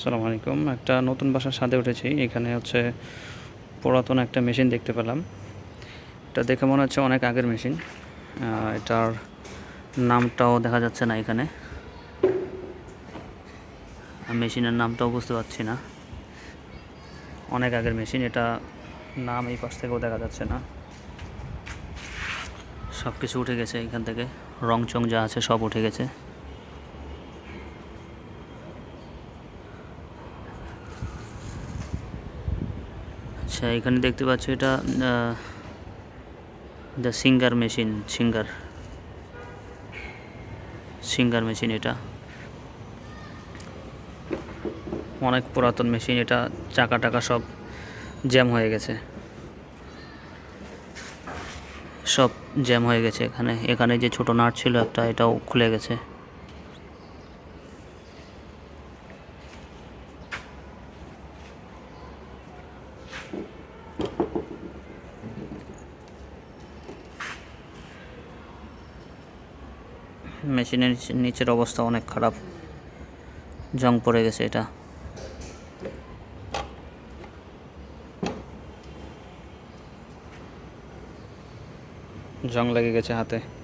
আসসালামু আলাইকুম। একটা নতুন বাসার সাথে উঠেছি। এখানে হচ্ছে পুরাতন একটা মেশিন দেখতে পেলাম। এটা দেখে মনে হচ্ছে অনেক আগের মেশিন। এটার নামটাও দেখা যাচ্ছে না এখানে। মেশিনের নামটাও বুঝতে পারছি না। অনেক আগের মেশিন। এটা নাম এই পাশ থেকেও দেখা যাচ্ছে না। সব কিছু উঠে গেছে এখান থেকে। রং চং যা আছে সব উঠে গেছে। আচ্ছা এখানে দেখতে পাচ্ছি এটা the singer machine singer singer machine এটা। অনেক পুরাতন মেশিন এটা, চাকা টাকা সব জ্যাম হয়ে গেছে। সব জ্যাম হয়ে গেছে এখানে। এখানে যে ছোট নাট ছিল একটা, এটাও খুলে গেছে। মেশিনের নিচের অবস্থা অনেক খারাপ। জং পড়ে গেছে এটা। জং লেগে গেছে হাতে।